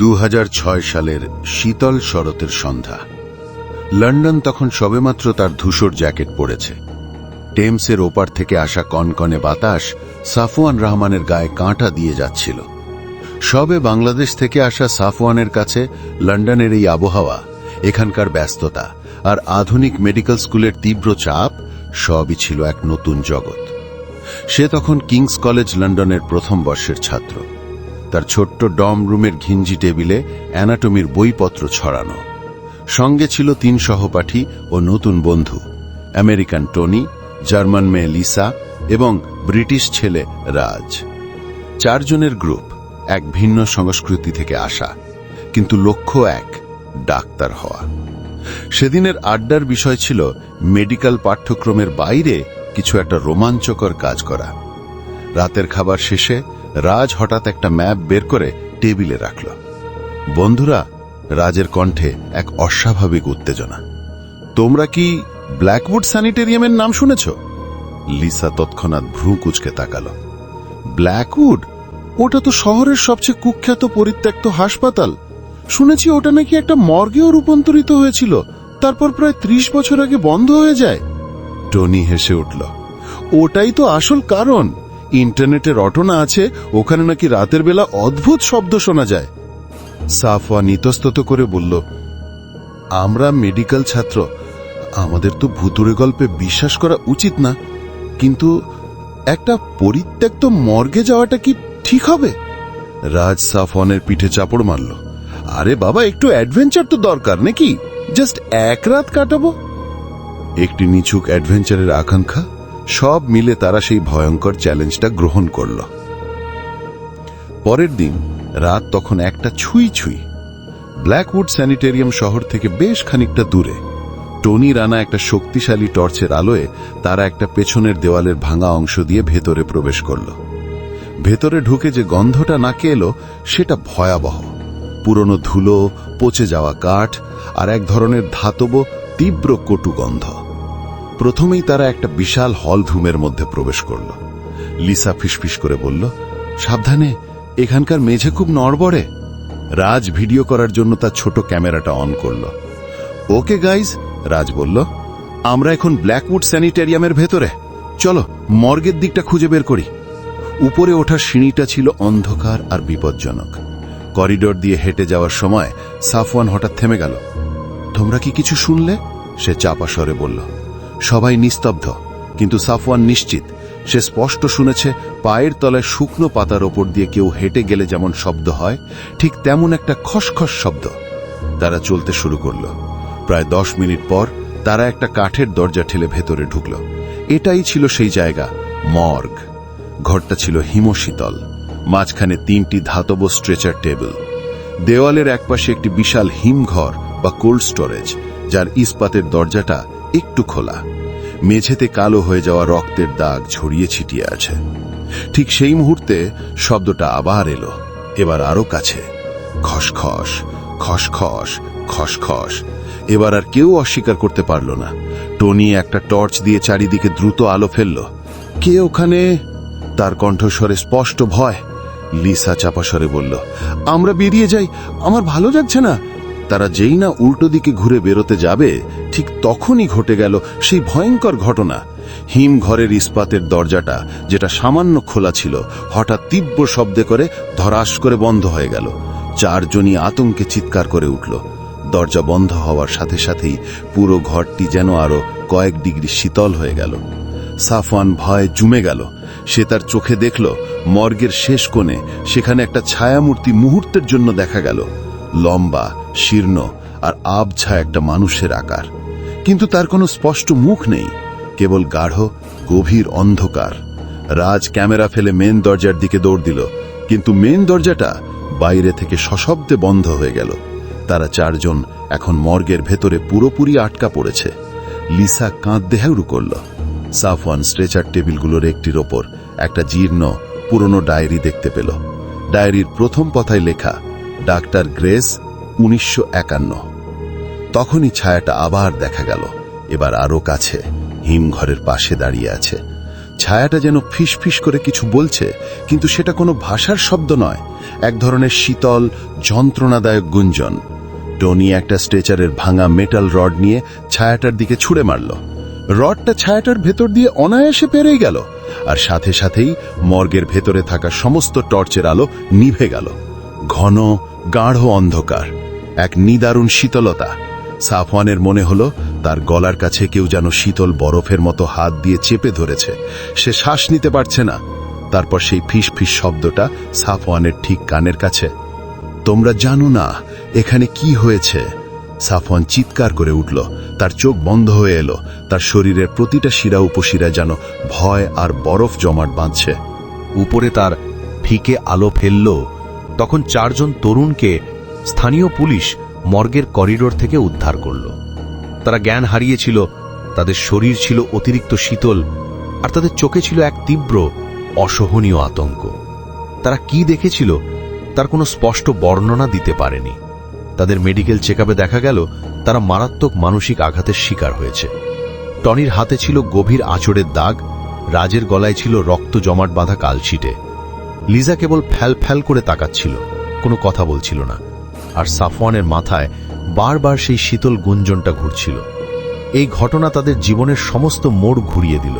দু হাজার ছয় সালের শীতল শরতের সন্ধ্যা। লন্ডন তখন সবেমাত্র তার ধূসর জ্যাকেট পরেছে। টেমসের ওপার থেকে আসা কনকনে বাতাস সাফওয়ান রহমানের গায়ে কাঁটা দিয়ে যাচ্ছিল। সবে বাংলাদেশ থেকে আসা সাফওয়ানের কাছে লন্ডনের এই আবহাওয়া, এখানকার ব্যস্ততা আর আধুনিক মেডিকেল স্কুলের তীব্র চাপ সবই ছিল এক নতুন জগৎ। সে তখন কিংস কলেজ লন্ডনের প্রথম বর্ষের ছাত্র। তার ছোট্ট ডম রুমের ঘিঞ্জি টেবিলে অ্যানাটমির বইপত্র ছড়ানো। সঙ্গে ছিল তিন সহপাঠী ও নতুন বন্ধু, আমেরিকান টনি, জার্মান মেয়ে লিসা এবং ব্রিটিশ ছেলে রাজ। চারজনের গ্রুপ এক ভিন্ন সংস্কৃতি থেকে আসা, কিন্তু লক্ষ্য এক, ডাক্তার হওয়া। সেদিনের আড্ডার বিষয় ছিল মেডিকেল পাঠ্যক্রমের বাইরে কিছু একটা রোমাঞ্চকর কাজ করা। রাতের খাবার শেষে রাজ হঠাৎ একটা ম্যাপ বের করে টেবিলে রাখল। বন্ধুরা, রাজের কণ্ঠে এক অস্বাভাবিক উত্তেজনা। তোমরা কি ব্ল্যাকউড স্যানিটেরিয়ামের নাম শুনেছ? লিসা তৎক্ষণাৎ ভ্রু কুচকে তাকাল। ব্ল্যাকউড? ওটা তো শহরের সবচেয়ে কুখ্যাত পরিত্যক্ত হাসপাতাল। শুনেছি ওটা নাকি একটা মর্গেও রূপান্তরিত হয়েছিল, তারপর প্রায় ত্রিশ বছর আগে বন্ধ হয়ে যায়। টনি হেসে উঠল, ওটাই তো আসল কারণ। ইন্টারনেটে রটনা আছে, ওখানে নাকি রাতের বেলা অদ্ভুত শব্দ শোনা যায়। সাফওয়া নিতস্তত করে বলল, আমরা মেডিকেল ছাত্র, আমাদের তো ভুতুরে গল্পে বিশ্বাস করা উচিত না। কিন্তু একটা পরিত্যক্ত মর্গে যাওয়াটা কি ঠিক হবে? রাজ সাফওয়ানের পিঠে চাপড় মারল, আরে বাবা, একটু অ্যাডভেঞ্চার তো দরকার নাকি? জাস্ট এক রাত কাটাবো? একটি নিছুক অ্যাডভেঞ্চারের আকাঙ্ক্ষা সব মিলে তারা সেই ভয়ঙ্কর চ্যালেঞ্জটা গ্রহণ করল। পরের দিন রাত তখন একটা ছুঁই ছুঁই। ব্ল্যাকউড স্যানিটেরিয়াম শহর থেকে বেশ খানিকটা দূরে। টনি রানা একটা শক্তিশালী টর্চের আলোয় তারা একটা পেছনের দেওয়ালের ভাঙা অংশ দিয়ে ভেতরে প্রবেশ করল। ভেতরে ঢুকে যে গন্ধটা নাকে এলো, সেটা ভয়াবহ। পুরনো ধুলো, পচে যাওয়া কাঠ আর এক ধরনের ধাতব, তীব্র কটু গন্ধ। প্রথমেই তারা একটা বিশাল হল রুমের মধ্যে প্রবেশ করল। লিসা ফিসফিস করে বলল, সাবধানে, এখানকার মেঝে খুব নড়বড়ে। রাজ ভিডিও করার জন্য তার ছোট ক্যামেরাটা অন করল। ওকে গাইজ, রাজ বলল, আমরা এখন ব্ল্যাকউড স্যানিটেরিয়ামের ভেতরে। চলো, মর্গের দিকটা খুঁজে বের করি। উপরে ওঠার সিঁড়িটা ছিল অন্ধকার আর বিপজ্জনক। করিডোর দিয়ে হেঁটে যাওয়ার সময় সাফওয়ান হঠাৎ থেমে গেল। তোমরা কি কিছু শুনলে? সে চাপা স্বরে বলল সবাই নিস্তব্ধ। কিন্তু সাফওয়ান নিশ্চিত, সে স্পষ্ট শুনেছে পায়ের তলায় শুকনো পাতার ওপর দিয়ে কেউ হেঁটে গেলে যেমন শব্দ হয়, ঠিক তেমন একটা খসখস শব্দ তারা চলতে শুরু করল। প্রায় দশ মিনিট পর তারা একটা কাঠের দরজা ঠেলে ভেতরে ঢুকল। এটাই ছিল সেই জায়গা, মর্গ। ঘরটা ছিল হিমশীতল, মাঝখানে তিনটি ধাতব স্ট্রেচার টেবিল দেওয়ালের একপাশে একটি বিশাল হিমঘর বা কোল্ড স্টোরেজ যার ইস্পাতের দরজাটা একটু খোলা। মেঝেতে কালো হয়ে যাওয়া রক্তের দাগ ছড়িয়ে ছিটিয়ে আছে। ঠিক সেই মুহূর্তে শব্দটা আবার এলো। এবার আরও কাছে। খসখস খসখস খসখস। এবার আর কেউ অস্বীকার করতে পারল না। টনি একটা টর্চ দিয়ে চারিদিকে দ্রুত আলো ফেলল। কে ওখানে? তার কণ্ঠস্বরে স্পষ্ট ভয়। লিসা চাপাস্বরে বলল, আমরা বেরিয়ে যাই। আমার ভালো যাচ্ছে না। তারা যেই না উল্টো দিকে ঘুরে বেরোতে যাবে, ঠিক তখনই ঘটে গেল সেই ভয়ঙ্কর ঘটনা। হিম ঘরের ইস্পাতের দরজাটা, যেটা সামান্য খোলা ছিল, হঠাৎ তীব্র শব্দে করে ধরাস করে বন্ধ হয়ে গেল। চারজনই আতঙ্কে চিৎকার করে উঠল। দরজা বন্ধ হওয়ার সাথে সাথেই পুরো ঘরটি যেন আরও কয়েক ডিগ্রি শীতল হয়ে গেল। সাফওয়ান ভয়ে জুমে গেল। সে তার চোখে দেখল, মর্গের শেষ কোণে সেখানে একটা ছায়ামূর্তি মুহূর্তের জন্য দেখা গেল। লম্বা শীর্ণ আর আবছা একটা মানুষের আকার। কিন্তু তার কোনো স্পষ্ট মুখ নেই, কেবল গাঢ়, গভীর অন্ধকার। রাজ ক্যামেরা ফেলে মেন দরজার দিকে দৌড় দিল, কিন্তু মেন দরজাটা বাইরে থেকে সশব্দে বন্ধ হয়ে গেল। তারা চারজন এখন মর্গের ভেতরে পুরোপুরি আটকা পড়েছে। লিসা কাঁদতে হেউড়ু করল। সাফওয়ান স্ট্রেচার টেবিলগুলোর একটির ওপর একটা জীর্ণ, পুরনো ডায়েরি দেখতে পেল। ডায়েরির প্রথম কথায় লেখা, ডাক্তার গ্রেস উনিশশো একান্ন। তখনই ছায়াটা আবার দেখা গেল। এবার আরও কাছে, হিমঘরের পাশে দাঁড়িয়ে আছে। ছায়াটা যেন ফিস করে কিছু বলছে, কিন্তু সেটা কোনো ভাষার শব্দ নয়। এক ধরনের শীতল, যন্ত্রণাদায়ক গুঞ্জন। টনি একটা স্ট্রেচারের ভাঙা মেটাল রড নিয়ে ছায়াটার দিকে ছুঁড়ে মারল। রডটা ছায়াটার ভেতর দিয়ে অনায়াসে পেরেই গেল, আর সাথে সাথেই মর্গের ভেতরে থাকা সমস্ত টর্চের আলো নিভে গেল। ঘন, গাঢ় অন্ধকার। এক নিদারুণ শীতলতা। সাফওয়ানের মনে হলো, তার গলার কাছে কেউ যেন শীতল বরফের মতো হাত দিয়ে চেপে ধরেছে। সে শ্বাস নিতে পারছে না। তারপর সেই ফিস ফিস শব্দটা সাফওয়ানের ঠিক কানের কাছে। তোমরা জানো না, এখানে কি হয়েছে? সাফওয়ান চিৎকার করে উঠল। তার চোখ বন্ধ হয়ে এলো। তার শরীরের প্রতিটা শিরা উপশিরা যেন ভয় আর বরফ জমাট বাঁধছে। উপরে তার ফিকে আলো ফেলল। তখন চারজন তরুণকে স্থানীয় পুলিশ মর্গের করিডোর থেকে উদ্ধার করল। তারা জ্ঞান হারিয়েছিল, তাদের শরীর ছিল অতিরিক্ত শীতল, আর তাদের চোখে ছিল এক তীব্র, অসহনীয় আতঙ্ক। তারা কি দেখেছিল তার কোনো স্পষ্ট বর্ণনা দিতে পারেনি। তাদের মেডিকেল চেকআপে দেখা গেল, তারা মারাত্মক মানসিক আঘাতের শিকার হয়েছে। টনির হাতে ছিল গভীর আঁচড়ের দাগ, রাজের গলায় ছিল রক্ত জমাট বাঁধা কালছিটে। লিজা কেবল ফ্যাল ফ্যাল করে তাকাচ্ছিল, কোনো কথা বলছিল না। আর সাফওয়ানের মাথায় বারবার সেই শীতল গুঞ্জনটা ঘুরছিল। এই ঘটনা তাদের জীবনের সমস্ত মোড় ঘুরিয়ে দিল।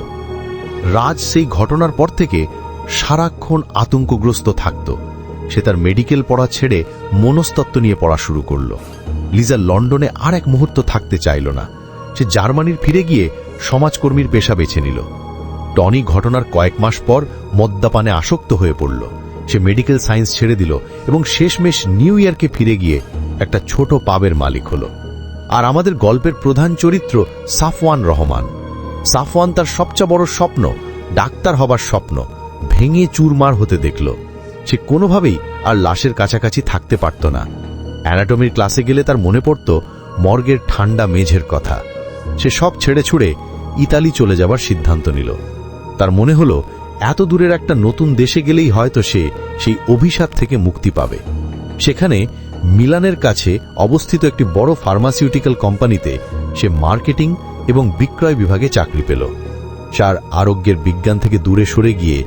রাজ সেই ঘটনার পর থেকে সারাক্ষণ আতঙ্কগ্রস্ত থাকত। সে তার মেডিকেল পড়া ছেড়ে মনস্তত্ত্ব নিয়ে পড়া শুরু করল। লিজা লন্ডনে আর এক মুহূর্ত থাকতে চাইল না। সে জার্মানির ফিরে গিয়ে সমাজকর্মীর পেশা বেছে নিল। টনি ঘটনার কয়েক মাস পর মদ্যাপানে আসক্ত হয়ে পড়ল। সে মেডিকেল সায়েন্স ছেড়ে দিল এবং শেষমেশ নিউ ইয়র্কে ফিরে গিয়ে একটা ছোট পাবের মালিক হল। আর আমাদের গল্পের প্রধান চরিত্র সাফওয়ান রহমান। সাফওয়ান তার সবচেয়ে বড় স্বপ্ন, ডাক্তার হবার স্বপ্ন, ভেঙে চুরমার হতে দেখল। সে কোনোভাবেই আর লাশের কাছাকাছি থাকতে পারত না। অ্যানাটমির ক্লাসে গেলে তার মনে পড়ত, মর্গের ঠান্ডা মেঝের কথা। সে সব ছেড়ে ছুড়ে ইতালি চলে যাবার সিদ্ধান্ত নিল। তার মনে হলো এত দূরের একটা নতুন দেশে গেলেই হয়তো সে সেই অভিশাপ থেকে মুক্তি পাবে। সেখানে মিলানের কাছে অবস্থিত একটি বড় ফার্মাসিউটিক্যাল কোম্পানিতে সে মার্কেটিং এবং বিক্রয় বিভাগে চাকরি পেল। সার আরোগ্যের বিজ্ঞান থেকে দূরে সরে গিয়ে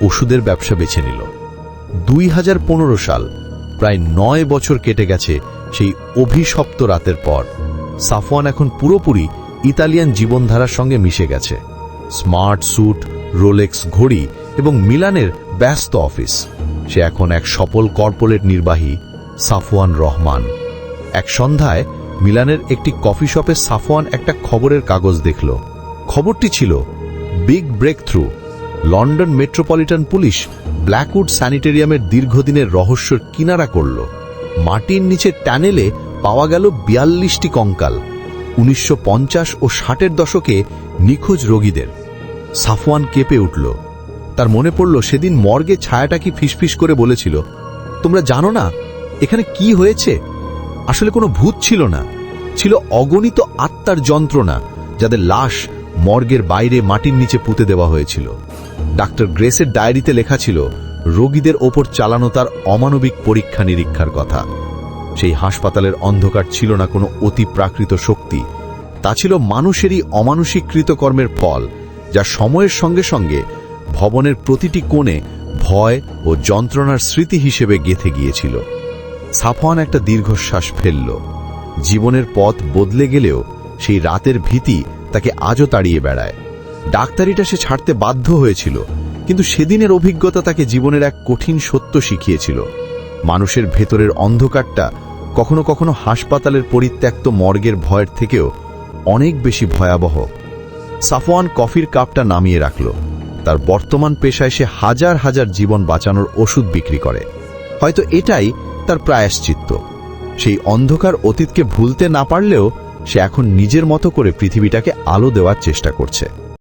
ওষুধের ব্যবসা বেছে নিল। দুই হাজার পনেরো সাল প্রায় নয় বছর কেটে গেছে সেই অভিশপ্ত রাতের পর। সাফওয়ান এখন পুরোপুরি ইতালিয়ান জীবনধারার সঙ্গে মিশে গেছে। স্মার্ট স্যুট রোলেক্স ঘড়ি এবং মিলানের ব্যস্ত অফিস। সে এখন এক সফল কর্পোরেট নির্বাহী, সাফওয়ান রহমান। এক সন্ধ্যায় মিলানের একটি কফি শপে সাফওয়ান একটা খবরের কাগজ দেখল। খবরটি ছিল, big breakthrough London Metropolitan Police Blackwood স্যানিটেরিয়ামের দীর্ঘদিনের রহস্যর কিনারা করল। মাটির নিচে ট্যানেলে পাওয়া গেল বিয়াল্লিশটি কঙ্কাল। উনিশশো পঞ্চাশ ও ষাটের দশকে নিখোঁজ রোগীদের। সাফওয়ান কেঁপে উঠল। তার মনে পড়ল সেদিন মর্গে ছায়াটা কি ফিসফিস করে বলেছিল। তোমরা জানো না, এখানে কি হয়েছে? আসলে কোনো ভূত ছিল না। ছিল অগণিত আত্মার যন্ত্রণা, যাদের লাশ মর্গের বাইরে মাটির নিচে পুঁতে দেওয়া হয়েছিল। ডাক্তার গ্রেসের ডায়েরিতে লেখা ছিল, রোগীদের ওপর চালানো তার অমানবিক পরীক্ষা নিরীক্ষার কথা। সেই হাসপাতালের অন্ধকার ছিল না কোনো অতি প্রাকৃত শক্তি। তা ছিল মানুষেরই অমানসিক কৃতকর্মের ফল। যা সময়ের সঙ্গে সঙ্গে ভবনের প্রতিটি কোণে ভয় ও যন্ত্রণার স্মৃতি হিসেবে গেথে গিয়েছিল। সাফওয়ান একটা দীর্ঘশ্বাস ফেলল। জীবনের পথ বদলে গেলেও সেই রাতের ভীতি তাকে আজও তাড়িয়ে বেড়ায়। ডাক্তারিটা সে ছাড়তে বাধ্য হয়েছিল, কিন্তু সেদিনের অভিজ্ঞতা তাকে জীবনের এক কঠিন সত্য শিখিয়েছিল। মানুষের ভেতরের অন্ধকারটা কখনো কখনো হাসপাতালের পরিত্যক্ত মর্গের ভয়ের থেকেও অনেক বেশি ভয়াবহ। সাফওয়ান কফির কাপটা নামিয়ে রাখল। তার বর্তমান পেশায় সে হাজার হাজার জীবন বাঁচানোর ওষুধ বিক্রি করে। হয়তো এটাই তার প্রায়শ্চিত্ত। সেই অন্ধকার অতীতকে ভুলতে না পারলেও সে এখন নিজের মতো করে পৃথিবীটাকে আলো দেওয়ার চেষ্টা করছে।